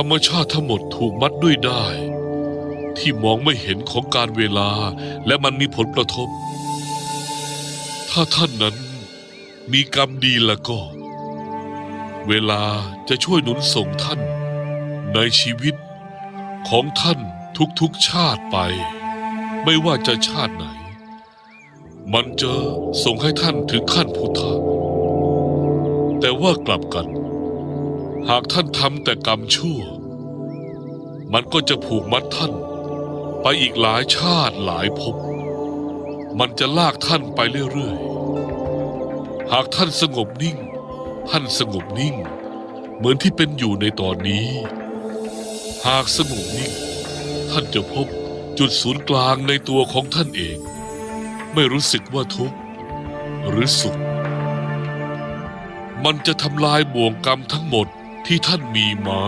รรมชาติทั้งหมดถูกมัดด้วยได้ ที่มองไม่เห็นของการเวลาและมันมีผลกระทบ ถ้าท่านนั้นมีกรรมดีแล้วก็ เวลาจะช่วยหนุนส่งท่าน ในชีวิตของท่านทุกๆชาติไป ไม่ว่าจะชาติไหน มันจะส่งให้ท่านถึงขั้นพุทธะแต่ว่ากลับกัน หากท่านทำแต่กรรมชั่ว มันก็จะผูกมัดท่าน ไปอีกหลายชาติหลายภพ มันจะลากท่านไปเรื่อยๆ หากท่านสงบนิ่ง ท่านสงบนิ่ง เหมือนที่เป็นอยู่ในตอนนี้ หากสงบนิ่ง ท่านจะพบจุดศูนย์กลางในตัวของท่านเอง ไม่รู้สึกว่าทุกข์หรือสุขมันจะทำลายบ่วงกรรมทั้งหมด ที่ท่านมีมา